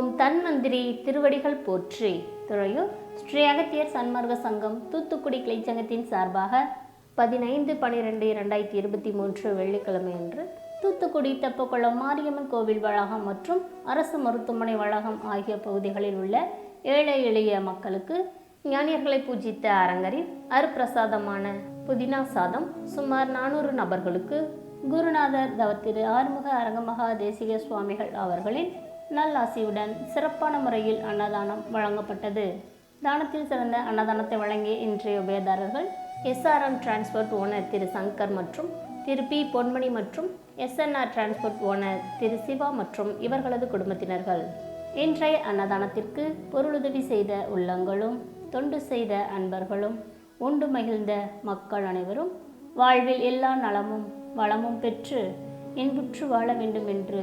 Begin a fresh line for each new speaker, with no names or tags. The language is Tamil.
ஓம் தன்வந்திரி திருவடிகள் போற்றி துறையூர் ஸ்ரீ அகத்தியர் சன்மார்க்க சங்கம் தூத்துக்குடி கிளைச்சங்கத்தின் சார்பாக பதினைந்து பனிரெண்டு இரண்டாயிரத்தி இருபத்தி மூன்று வெள்ளிக்கிழமை அன்று தூத்துக்குடி தெப்பக்குளம் மாரியம்மன் கோவில் வளாகம் மற்றும் அரசு மருத்துவமனை வளாகம் ஆகிய பகுதிகளில் உள்ள ஏழை எளிய மக்களுக்கு ஞானியர்களை பூஜித்த அரங்கரில் அருப்பிரசாதமான புதினா சாதம் சுமார் நானூறு நபர்களுக்கு குருநாதர் தவத்திரு ஆறுமுக அரங்கமகா தேசிக சுவாமிகள் அவர்களின் நல்லாசியுடன் சிறப்பான முறையில் அன்னதானம் வழங்கப்பட்டது. தானத்தில் சிறந்த அன்னதானத்தை வழங்கிய இன்றைய உபயதாரர்கள் எஸ்ஆர்எம் டிரான்ஸ்போர்ட் ஓனர் திரு சங்கர் மற்றும் திரு பி பொன்மணி மற்றும் எஸ்என்ஆர் டிரான்ஸ்போர்ட் ஓனர் திரு சிவா மற்றும் இவர்களது குடும்பத்தினர்கள். இன்றைய அன்னதானத்திற்கு பொருளுதவி செய்த உள்ளங்களும் தொண்டு செய்த அன்பர்களும் உண்டு மகிழ்ந்த மக்கள் அனைவரும் வாழ்வில் எல்லா நலமும் வளமும் பெற்று இன்புற்று வாழ வேண்டும் என்று